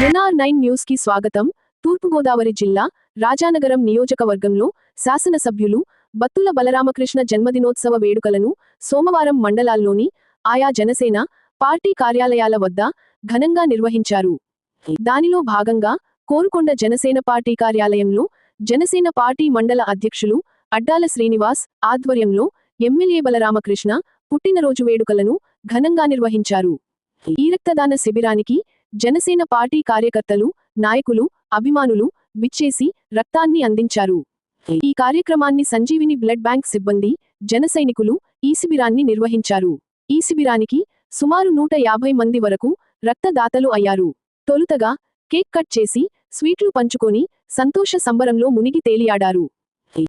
Nine న్యూస్కి స్వాగతం. తూర్పుగోదావరి జిల్లా రాజానగరం నియోజకవర్గంలో శాసనసభ్యులు బత్తుల బలరామకృష్ణ జన్మదినోత్సవ వేడుకలను సోమవారం మండలాల్లోని ఆయా జనసేన పార్టీ కార్యాలయాల వద్ద ఘనంగా నిర్వహించారు. దానిలో భాగంగా కోరుకొండ జనసేన పార్టీ కార్యాలయంలో జనసేన పార్టీ మండల అధ్యక్షులు అడ్డాల శ్రీనివాస్ ఆధ్వర్యంలో ఎమ్మెల్యే బలరామకృష్ణ పుట్టినరోజు వేడుకలను ఘనంగా నిర్వహించారు. ఈ రక్తదాన శిబిరానికి జనసేన పార్టీ కార్యకర్తలు నాయకులు అభిమానులు విచ్చేసి రక్తాన్ని అందించారు. ఈ కార్యక్రమాన్ని సంజీవిని బ్లడ్ బ్యాంక్ సిబ్బంది జన సైనికులు ఈ శిబిరాన్ని నిర్వహించారు. ఈ శిబిరానికి సుమారు నూట యాభై మంది వరకు రక్తదాతలు అయ్యారు. తొలుతగా కేక్ కట్ చేసి స్వీట్లు పంచుకొని సంతోష సంబరంలో మునిగి తేలియాడారు.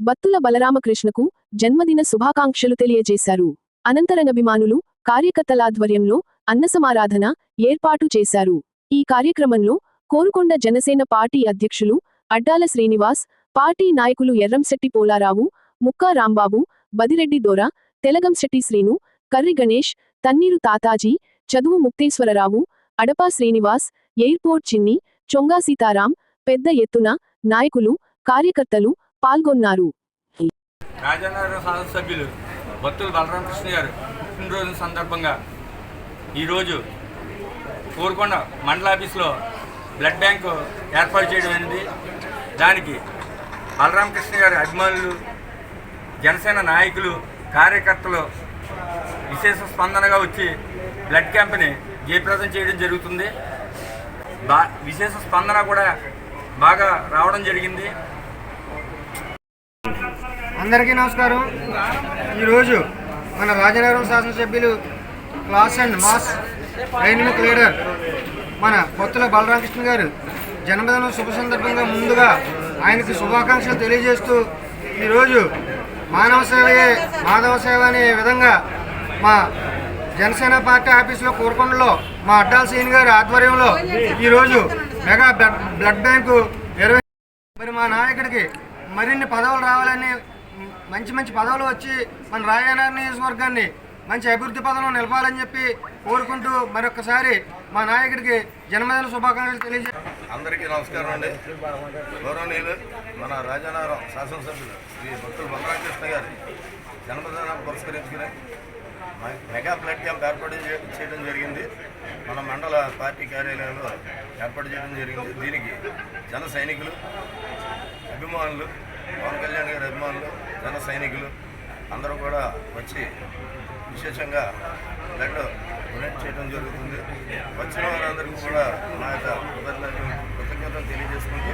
బత్తుల బలరామకృష్ణకు జన్మదిన శుభాకాంక్షలు తెలియజేశారు. అనంతరంగభిమానులు కార్యకర్తలాధ్వర్యంలో అన్నసమారాధన ఏర్పాటు చేశారు. ఈ కార్యక్రమంలో కోరుకొండ జనసేన పార్టీ అధ్యక్షులు అడ్డాల శ్రీనివాస్ పార్టీ నాయకులు ఎర్రంశెట్టి పోలారావు ముక్కా రాంబాబు బదిరెడ్డి దొర తెలగంశెట్టి శ్రీను కర్రి గణేష్ తన్నీరు తాతాజీ చదువు ముక్తేశ్వరరావు అడపా శ్రీనివాస్ ఎయిర్పోర్ట్ చిన్ని చొంగా సీతారాం పెద్ద ఎత్తున నాయకులు కార్యకర్తలు పాల్గొన్నారు. రాజానగరం శాసనసభ్యులు భక్తులు బలరామకృష్ణ గారు పుట్టినరోజు సందర్భంగా ఈరోజు కోరుకొండ మండల ఆఫీస్లో బ్లడ్ బ్యాంకు ఏర్పాటు చేయడం అనేది దానికి బలరామకృష్ణ గారి అభిమానులు జనసేన నాయకులు కార్యకర్తలు విశేష స్పందనగా వచ్చి బ్లడ్ క్యాంప్ని జయప్రదం చేయడం జరుగుతుంది. బా విశేష స్పందన కూడా బాగా రావడం జరిగింది. అందరికీ నమస్కారం. ఈరోజు మన రాజనగరం శాసనసభ్యులు class and mass dynamic leader మన కొత్తల బాలరామకృష్ణ గారు జన్మదినం శుభ సందర్భంగా ముందుగా ఆయనకి శుభాకాంక్షలు తెలియజేస్తూ ఈరోజు మానవ సేవయే మాధవ సేవ అనే విధంగా మా జనసేన పార్టీ ఆఫీసులో కోరుకొండలో మా అడ్డాల సీన్ గారి ఆధ్వర్యంలో ఈరోజు మెగా బ్లడ్ బ్లడ్ బ్యాంకు ఇరవై మరి మా నాయకుడికి మరిన్ని పదవులు రావాలని మంచి మంచి పదవులు వచ్చి మన రాయనగర్ నియోజకవర్గాన్ని మంచి అభివృద్ధి పదంలో నిలపాలని చెప్పి కోరుకుంటూ మరొకసారి మా నాయకుడికి జన్మదిన శుభాకాంక్షలు తెలియజే అందరికీ నమస్కారం అండి. గౌరవనీయులు మన రాజానగరం శాసనసభ్యులు శ్రీ భక్తుల బలరామకృష్ణ గారి జన్మదినాన్ని పురస్కరించుకుని మెగా బ్లడ్ క్యాంప్ ఏర్పాటు చేయడం జరిగింది. మన మండల పార్టీ కార్యాలయంలో ఏర్పాటు చేయడం జరిగింది. దీనికి జన సైనికులు అభిమానులు పవన్ కళ్యాణ్ గారి అభిమానులు జన సైనికులు అందరూ కూడా వచ్చి విశేషంగా బ్లడ్ డొనేట్ చేయడం జరుగుతుంది. వచ్చిన వారందరికీ కూడా మా యొక్క కృతజ్ఞతలు కృతజ్ఞతలు తెలియజేసుకుంటూ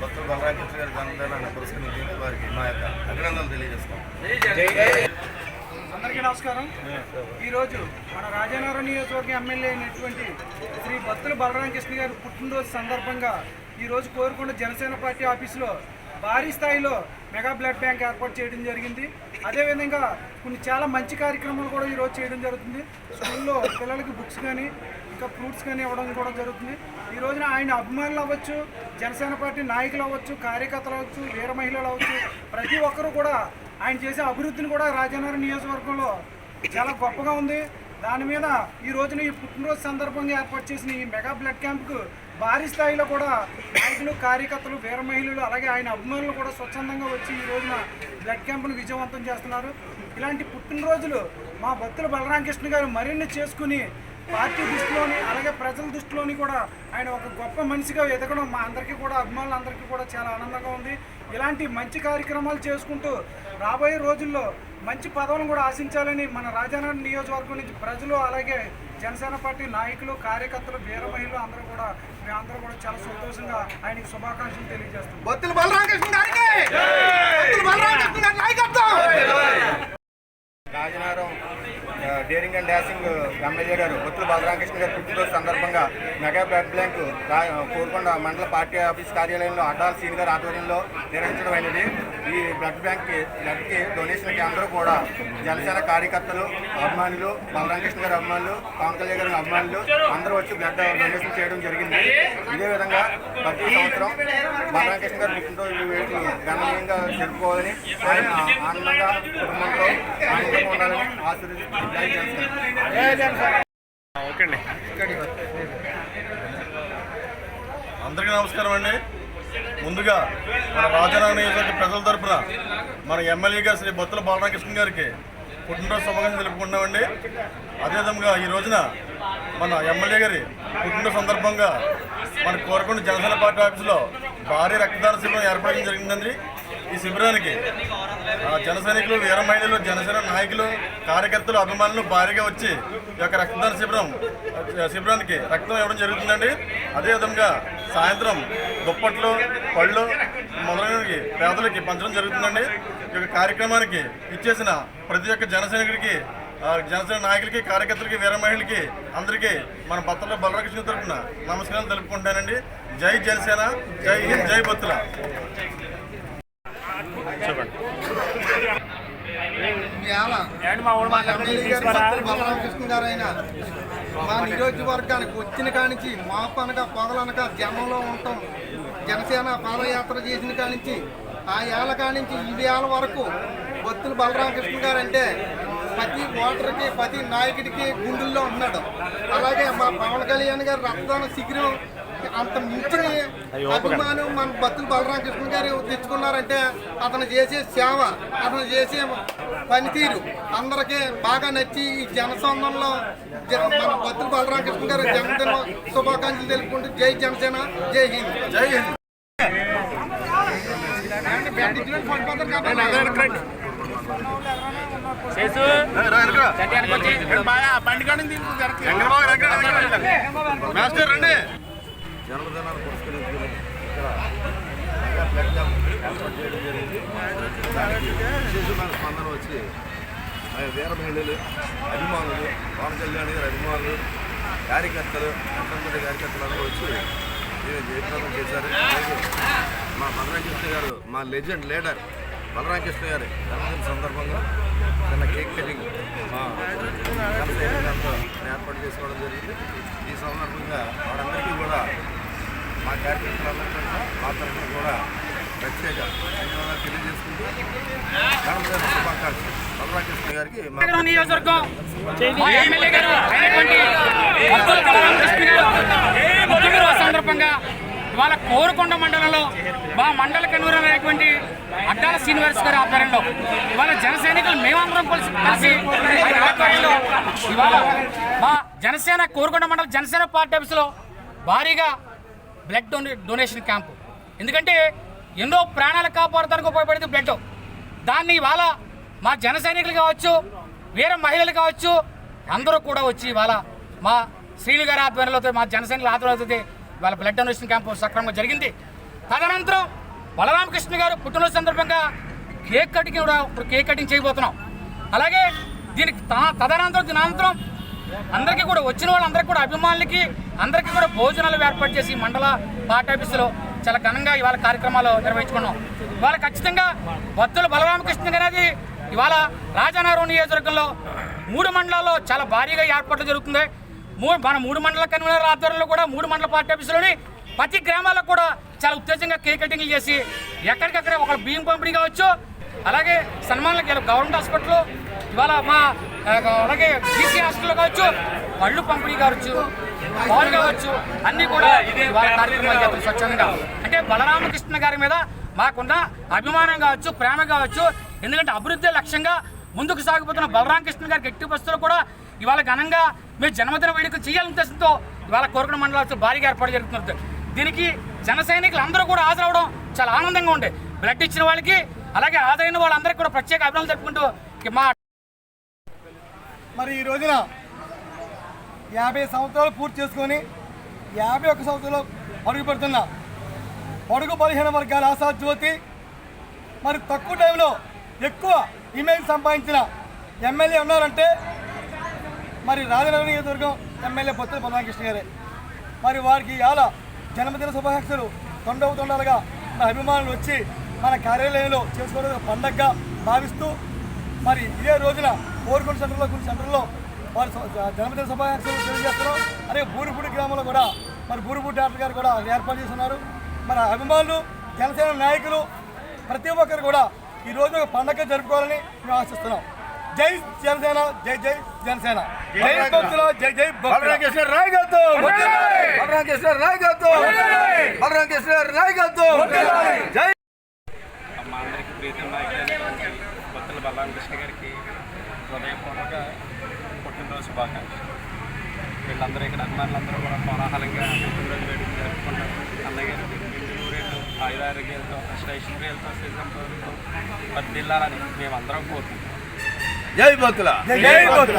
భక్తుల బలరామకృష్ణ గారి జన్మదినాన్ని పురస్కరించి వారికి మా యొక్క అభినందనలు తెలియజేస్తాం అందరికీ నమస్కారం. ఈరోజు మన రాజానగరం నియోజకవర్గం ఎమ్మెల్యే అయినటువంటి శ్రీ బత్తుల బలరామకృష్ణ గారి పుట్టినరోజు సందర్భంగా ఈరోజు కోరుకొండ జనసేన పార్టీ ఆఫీసులో భారీ స్థాయిలో మెగా బ్లడ్ బ్యాంక్ ఏర్పాటు చేయడం జరిగింది. అదేవిధంగా కొన్ని చాలా మంచి కార్యక్రమాలు కూడా ఈరోజు చేయడం జరుగుతుంది. స్కూల్లో పిల్లలకి బుక్స్ కానీ ఇంకా ఫ్రూట్స్ కానీ ఇవ్వడం కూడా జరుగుతుంది. ఈ రోజున ఆయన అభిమానులు అవ్వచ్చు జనసేన పార్టీ నాయకులు అవ్వచ్చు కార్యకర్తలు అవ్వచ్చు వీర మహిళలు అవ్వచ్చు ప్రతి ఒక్కరూ కూడా ఆయన చేసే అభివృద్ధిని కూడా రాజానగరం నియోజకవర్గంలో చాలా గొప్పగా ఉంది. దాని మీద ఈ రోజున ఈ పుట్టినరోజు సందర్భంగా ఏర్పాటు చేసిన ఈ మెగా బ్లడ్ క్యాంప్కు భారీ స్థాయిలో కూడా నాయకులు కార్యకర్తలు వీర మహిళలు అలాగే ఆయన అభిమానులు కూడా స్వచ్ఛందంగా వచ్చి ఈ రోజున బ్లడ్ క్యాంపును విజయవంతం చేస్తున్నారు. ఇలాంటి పుట్టినరోజులు మా భక్తుల బలరామకృష్ణ గారు మరిన్ని చేసుకుని పార్టీ దృష్టిలోని అలాగే ప్రజల దృష్టిలోని కూడా ఆయన ఒక గొప్ప మనిషిగా ఎదగడం మా అందరికీ కూడా అభిమానులందరికీ కూడా చాలా ఆనందంగా ఉంది. ఇలాంటి మంచి కార్యక్రమాలు చేసుకుంటూ రాబోయే రోజుల్లో మంచి పదవులను కూడా ఆశించాలని మన రాజానగర్ నియోజకవర్గం నుంచి ప్రజలు అలాగే జనసేన పార్టీ నాయకులు కార్యకర్తలు వీర మహిళలు అందరూ కూడా మేమందరూ కూడా చాలా సంతోషంగా ఆయనకి శుభాకాంక్షలు తెలియజేస్తున్నాం. బొత్తుల బలరామకృష్ణ గారికి! బొత్తుల బలరామకృష్ణ గారి నాయకత్వం! రాజనగరం ఆ, డేరింగ్ అండ్ డాషింగ్ ఎమ్మెల్యే గారు బొత్తుల బలరామకృష్ణ గారి పుట్టినరోజు సందర్భంగా మెగా బ్లడ్ బ్యాంక్ కోరుకొండ మండల పార్టీ ఆఫీస్ కార్యాలయంలో అడ్డాల సీన్ గారి ఆధ్వర్యంలో నిర్వహించడం అయినది. ఈ బ్లడ్ బ్యాంక్ బ్లడ్కి డొనేషన్కి అందరూ కూడా జనసేన కార్యకర్తలు అభిమానులు బలరామకృష్ణ గారి అభిమానులు పవన్ కళ్యాణ్ గారి అభిమానులు అందరూ వచ్చి బ్లడ్ డొనేషన్ చేయడం జరిగింది. ఇదే విధంగా ప్రతి సంవత్సరం బలరామకృష్ణ గారి పుట్టినరోజు వేడుకలు గణనీయంగా జరుపుకోవాలని ఆయన ఆనందంగా కుటుంబంతో ఆనందంగా ఉండాలని ఆశీర్వదించారు ఓకే అండి. అందరికీ నమస్కారం అండి. ముందుగా మన రాజారావు నియోజకవర్గ ప్రజల తరపున మన ఎమ్మెల్యే శ్రీ బొత్తుల బాలరామకృష్ణ గారికి పుట్టినరోజు శుభాకాంక్షలు తెలుపుకుంటున్నామండి. అదేవిధంగా ఈ రోజున మన ఎమ్మెల్యే గారి పుట్టినరోజు సందర్భంగా మన కోరకొండ జనసేన పార్టీ ఆఫీసులో భారీ రక్తదాన శిబిరం ఏర్పడడం జరిగిందండి. ఈ శిబిరానికి. ఆ, జన సైనికులు వీర మహిళలు జనసేన నాయకులు కార్యకర్తలు అభిమానులు భారీగా వచ్చి ఈ యొక్క రక్తదాన శిబిరం శిబిరానికి రక్తం ఇవ్వడం జరుగుతుందండి. అదేవిధంగా సాయంత్రం దుప్పట్లు పళ్ళు మొదలైనవి పేదలకి పంచడం జరుగుతుందండి. ఈ యొక్క కార్యక్రమానికి ఇచ్చేసిన ప్రతి ఒక్క జన సైనికుడికి జనసేన నాయకులకి కార్యకర్తలకి వీర మహిళలకి అందరికీ మన భర్తల బలరాకృష్ణ తరఫున నమస్కారం తెలుపుకుంటానండి. జై జనసేన జై హింద్ జై బత్తుల. మా నియోజకవర్గానికి వచ్చిన కానించి మా పనక పొగలనక జనంలో ఉంటాం. జనసేన పాదయాత్ర చేసిన కానించి ఆ ఏళ్ళ కానించి ఈ ఏళ్ళ వరకు బొత్తుల బలరామకృష్ణ గారు అంటే ప్రతి ఓటర్కి ప్రతి నాయకుడికి గుండెల్లో ఉన్నాడు. అలాగే మా పవన్ కళ్యాణ్ గారు రక్తదాన శిఖరం అంత మించిన అభిమానం మన బత్తుల బలరామకృష్ణ గారు తెచ్చుకున్నారంటే అతను చేసే సేవ అతను చేసే పనితీరు అందరికీ బాగా నచ్చి ఈ జనసంబంధంలో జ- మన బత్తుల బలరామకృష్ణ గారు జన్మదిన శుభాకాంక్షలు తెలుపుకుంటూ జై జనసేన జై హింద్. జై హింద్. మాస్టర్ రండి. జన్మదినాన్ని పురస్కరించుకుని ఇక్కడ బ్లడ్ క్యాంప్ ఏర్పాటు చేయడం జరిగింది. దానికి విశేషమైన స్పందన వచ్చి మన వీర మహిళలు అభిమానులు పవన్ కళ్యాణ్ గారి అభిమానులు కార్యకర్తలు ఎంతమంది కార్యకర్తలు అందరూ వచ్చి జయప్రదం చేశారు. మా బలరామకృష్ణ గారు మా లెజెండ్ లీడర్ బలరామకృష్ణ గారి జన్మదిన సందర్భంగా తన కేక్ కటింగ్ మా ఏర్పాటు చేసుకోవడం జరిగింది. ఈ సందర్భంగా వారందరికీ కూడా మా కార్యకర్తలందరికీ మా తరఫున కూడా ప్రత్యేక ధన్యవాదాలు తెలియజేసుకుంటూ జన్మదిన శుభాకాంక్షలు. బలరామకృష్ణ గారికి సందర్భంగా ఇవాళ కోరుకొండ మండలంలో మా మండల కన్వీనర్ అయినటువంటి అడ్డాల శ్రీనివాస్ గారి ఆధ్వర్యంలో ఇవాళ జన సైనికులు మేమందరం కలిసి కలిసి ఆధ్వర్యంలో ఇవాళ మా జనసేన కోరుకొండ మండల జనసేన పార్టీ ఆఫీసులో భారీగా బ్లడ్ డొనే డొనేషన్ క్యాంపు. ఎందుకంటే ఎన్నో ప్రాణాలు కాపాడడానికి ఉపయోగపడేది బ్లడ్. దాన్ని ఇవాళ మా జన సైనికులు కావచ్చు వేరే మహిళలు కావచ్చు అందరూ కూడా వచ్చి ఇవాళ మా శ్రీలు గారి ఆధ్వర్యంలో మా జన సైనికుల ఆధ్వర్యంలో ఇవాళ బ్లడ్ డొనేషన్ క్యాంపు సక్రమంగా జరిగింది. తదనంతరం బలరామకృష్ణ గారు పుట్టినరోజు సందర్భంగా కేక్ కటింగ్ కూడా ఇప్పుడు కేక్ కటింగ్ చేయబోతున్నాం. అలాగే దీనికి తా- తదనంతరం దీని అనంతరం అందరికీ కూడా వచ్చిన వాళ్ళందరికీ కూడా అభిమానులకి అందరికీ కూడా భోజనాలు ఏర్పాటు చేసి మండల పార్టీ ఆఫీసులో చాలా ఘనంగా ఇవాళ కార్యక్రమాలు నిర్వహించుకున్నాం. ఇవాళ ఖచ్చితంగా భక్తులు బలరామకృష్ణ గారు అనేది ఇవాళ రాజానగరం నియోజకవర్గంలో మూడు మండలాల్లో చాలా భారీగా ఏర్పాట్లు జరుగుతుంది మూడు మన మూడు మండల కన్వీనర్ ఆధ్వర్యంలో కూడా మూడు మండల పార్టీ ఆఫీసులోని ప్రతి గ్రామాల్లో కూడా చాలా ఉత్తేజంగా కేక్ కటింగ్లు చేసి ఎక్కడికక్కడ ఒక బియ్యం పంపిణీ కావచ్చు. అలాగే సన్మానాలకు గవర్నమెంట్ హాస్పిటల్ ఇవాళ మా అలాగే బీసీ హాస్టల్ కావచ్చు పళ్ళు పంపిణీ కావచ్చు పాలు కావచ్చు అన్నీ కూడా ఇవాళ కార్యక్రమాలు చేస్తారు స్వచ్ఛందంగా. అంటే బలరామకృష్ణ గారి మీద మాకున్న అభిమానం కావచ్చు ప్రేమ కావచ్చు ఎందుకంటే అభివృద్ధి లక్ష్యంగా ముందుకు సాగిపోతున్న బలరామకృష్ణ గారికి ఎట్టి బస్సులు కూడా ఇవాళ ఘనంగా మీరు జన్మదిన వేడుక చేయాలని ఉద్దేశంతో ఇవాళ కోరుకున్న మండలాలు భారీగా ఏర్పాటు జరుగుతున్నారు దీనికి జన సైనికులు అందరూ కూడా హాజరవడం చాలా ఆనందంగా ఉండే బ్లడ్ ఇచ్చిన వాళ్ళకి అలాగే హాజరైన వాళ్ళందరికీ కూడా ప్రత్యేక అభినందనలు జరుపుకుంటూ మా మరి ఈ రోజున యాభై సంవత్సరాలు పూర్తి చేసుకొని యాభై ఒక్క సంవత్సరాలు అడుగుపడుతున్న పొడుగు బలహీన వర్గాల ఆశా జ్యోతి మరి తక్కువ టైంలో ఎక్కువ ఇమేజ్ సంపాదించిన ఎమ్మెల్యే ఉన్నారంటే మరి రాజనగరం నియోజకవర్గం ఎమ్మెల్యే బొత్తుల బలరామకృష్ణ గారే. మరి వారికి ఇవాళ జన్మదిన శుభాకాంక్షలు తొండవుతుండాలుగా మన అభిమానులు వచ్చి మన కార్యాలయంలో చేసుకోవడం పండగగా భావిస్తూ మరి ఇదే రోజున కోరుకొండ సెంటర్లో కొన్ని సెంటర్లో వారు జన్మదిన శుభాకాంక్షలు తెలియజేస్తున్నారు. అలాగే బూరిపూడి గ్రామంలో కూడా మరి బూరిపూడి డాక్టర్ గారు కూడా ఏర్పాటు చేస్తున్నారు. మరి అభిమానులు జనసేన నాయకులు ప్రతి ఒక్కరు కూడా ఈ రోజు ఒక పండగ జరుపుకోవాలని మేము ఆశిస్తున్నాం. జై జనసేన జై జై జనసేన. జై భక్తుల జై జై బలరామకృష్ణ బలరామకృష్ణ బలరామకృష్ణ నాయకత్వం జై. మా అందరికీ బలరామకృష్ణ గారికి హృదయపూర్వక పుట్టినరోజు శుభాకాంక్షలు. వీళ్ళందరూ ఇక్కడ అభిమానులందరూ కూడా కోలాహలంగా పుట్టినరోజు వేడుక జరుపుకుంటారు అలాగే ఇంటి నూరేళ్ళు ఆయురారోగ్యాలతో అష్టైశ్వర్యాలతో శ్రీసంపదలతో వర్ధిల్లాలని మేమందరం కోరుకుంటాం జై భక్తుల జై భక్తుల